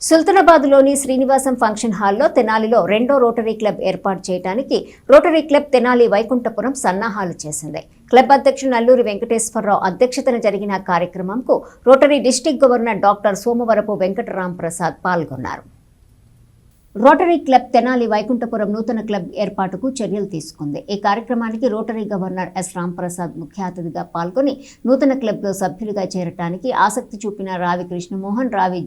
సుల్తానాబాద్లోని Srinivasam function హాల్లో తెనాలిలో రెండో రోటరీ క్లబ్ ఏర్పాటు చేయడానికి రోటరీ క్లబ్ తెనాలి వైకుంఠపురం సన్నాహాలు చేసింది. క్లబ్ అధ్యక్షుడు నల్లూరి వెంకటేశ్వరరావు అధ్యక్షతన జరిగిన కార్యక్రమంకు rotary district governor doctor Somavarapu Venkatram Prasad పాల్గొన్నారు. రోటరీ క్లబ్ తెనాలి వైకుంఠపురం నూతన క్లబ్ ఏర్పాటుకు చర్యలు తీసుకుంది. ఈ కార్యక్రమానికి రోటరీ గవర్నర్ ఎస్ రాంప్రసాద్ ముఖ్య అతిథిగా పాల్గొని నూతన క్లబ్లో సభ్యులుగా చేరటానికి ఆసక్తి చూపిన రావి కృష్ణమోహన్ రావి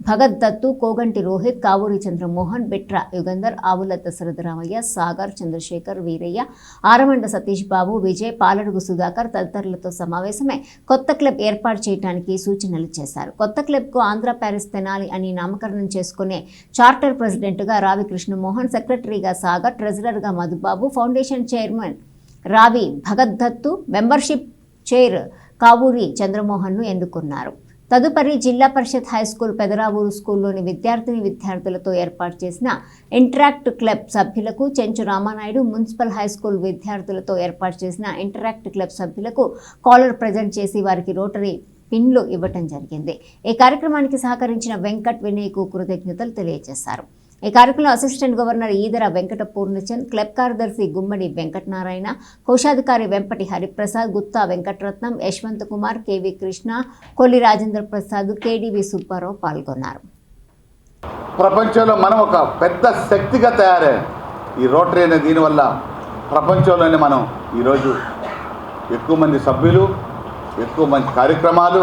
భగత్ దత్తు కోగంటి రోహిత్ కావూరి చంద్రమోహన్ బిట్ర యుగంధర్ ఆవుల దశరథరామయ్య సాగర్ చంద్రశేఖర్ వీరయ్య ఆరమండ సతీష్ బాబు విజయ్ పాలడుగు సుధాకర్ తదితరులతో సమావేశమై కొత్త క్లబ్ ఏర్పాటు చేయడానికి సూచనలు చేశారు. కొత్త క్లబ్కు ఆంధ్ర ప్యారిస్ తెనాలి అని నామకరణం చేసుకునే చార్టర్ ప్రెసిడెంట్గా రావి కృష్ణమోహన్ సెక్రటరీగా Sagar ట్రెజరర్గా Madhubabu foundation chairman Ravi Bhagat Dattu membership chair Kavuri చంద్రమోహన్ను ఎన్నుకున్నారు. తదుపరి జిల్లా పరిషత్ హై స్కూల్ పెదరావూరు స్కూల్లోని విద్యార్థిని విద్యార్థులతో ఏర్పాటు చేసిన ఇంటరాక్ట్ క్లబ్ సభ్యులకు Chenchu Ramanaidu municipal high school విద్యార్థులతో ఏర్పాటు చేసిన ఇంటరాక్ట్ క్లబ్ సభ్యులకు కాలర్ ప్రజెంట్ చేసి వారికి రోటరీ పిన్లు ఇవ్వటం జరిగింది. ఈ కార్యక్రమానికి సహకరించిన వెంకట్ వినయ్కు కృతజ్ఞతలు తెలియజేశారు. ఈ కార్యక్రమంలో assistant governor Edara Venkata Purnachand club కార్యదర్శి గుమ్మడి వెంకటనారాయణ కోశాధికారి వెంపటి హరిప్రసాద్ గుత్తా వెంకటరత్నం యశ్వంత్ కుమార్ కేవీ కృష్ణ కొల్లి రాజేంద్ర ప్రసాద్ కేడివి సుబ్బారావు పాల్గొన్నారు. ప్రపంచంలో మనం ఒక పెద్ద శక్తిగా తయారయ్యాం. ఈ రోటరీ అనే దీనివల్ల ప్రపంచంలోనే మనం ఈరోజు ఎక్కువ మంది సభ్యులు ఎక్కువ మంది కార్యక్రమాలు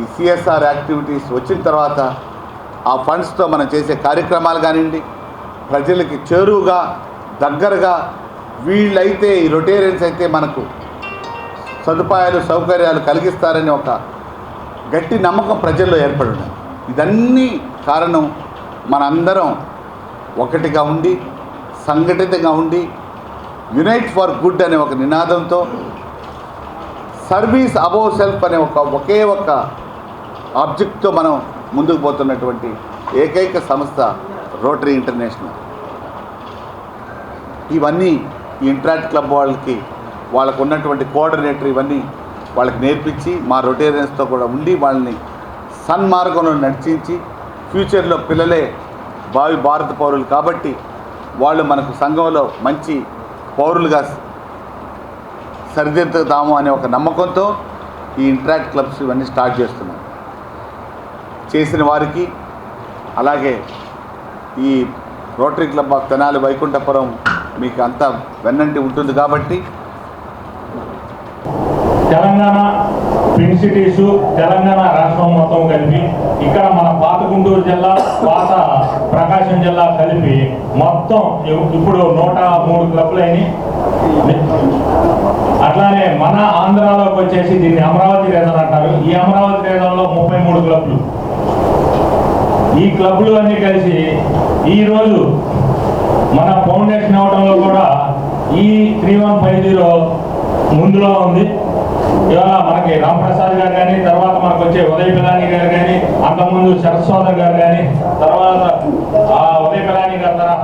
ఈ సిఎస్ఆర్ యాక్టివిటీస్ వచ్చిన తర్వాత ఆ ఫండ్స్తో మనం చేసే కార్యక్రమాలు కానివ్వండి ప్రజలకి చేరువుగా దగ్గరగా వీళ్ళైతే ఈ రొటేరియన్స్ అయితే మనకు సదుపాయాలు సౌకర్యాలు కలిగిస్తారని ఒక గట్టి నమ్మకం ప్రజల్లో ఏర్పడి ఉన్నది. ఇదన్నీ కారణం మనందరం ఒకటిగా ఉండి సంఘటితంగా ఉండి యునైట్ ఫర్ గుడ్ అనే ఒక నినాదంతో సర్వీస్ అబోవ్ సెల్ఫ్ అనే ఒక ఒకే ఒక ఆబ్జెక్ట్తో మనం ముందుకు పోతున్నటువంటి ఏకైక సంస్థ రోటరీ ఇంటర్నేషనల్. ఇవన్నీ ఈ ఇంట్రాక్ట్ క్లబ్ వాళ్ళకి వాళ్ళకు ఉన్నటువంటి కోఆర్డినేటర్ ఇవన్నీ వాళ్ళకి నేర్పించి మా రొటేరియన్స్తో కూడా ఉండి వాళ్ళని సన్మార్గంలో నడిచించి ఫ్యూచర్లో పిల్లలే భావి భారత పౌరులు కాబట్టి వాళ్ళు మనకు సంఘంలో మంచి పౌరులుగా సరిదిద్దుతాము అనే ఒక నమ్మకంతో ఈ ఇంట్రాక్ట్ క్లబ్స్ ఇవన్నీ స్టార్ట్ చేస్తున్నాం. చేసిన వారికి అలాగే ఈ rotary club of Tenali Vaikunthapuram మీకు అంతా వెన్నంటి ఉంటుంది కాబట్టి తెలంగాణ ట్విన్ సిటీస్ తెలంగాణ రాష్ట్రం మొత్తం కలిపి ఇక్కడ మన పాత గుంటూరు జిల్లా పాత ప్రకాశం జిల్లా కలిపి మొత్తం ఇప్పుడు నూట మూడు క్లబ్లు అయినాయి. అట్లానే మన ఆంధ్రాలోకి వచ్చేసి దీన్ని అమరావతి రేజన్ అంటారు. ఈ అమరావతి రేజన్లో ముప్పై మూడు క్లబ్లు ఈ క్లబ్లు అన్ని కలిసి ఈరోజు మన ఫౌండేషన్ అవడంలో కూడా ఈ త్రీ వన్ ఫైవ్ జీరో ముందులో ఉంది. ఇవాళ మనకి రామప్రసాద్ గారు కానీ తర్వాత మనకు వచ్చే ఉదయ పిలాని గారు కానీ అంతకుముందు శరత్ సోదర్ గారు కానీ తర్వాత ఆ ఉదయ పిలాని గారు తరహా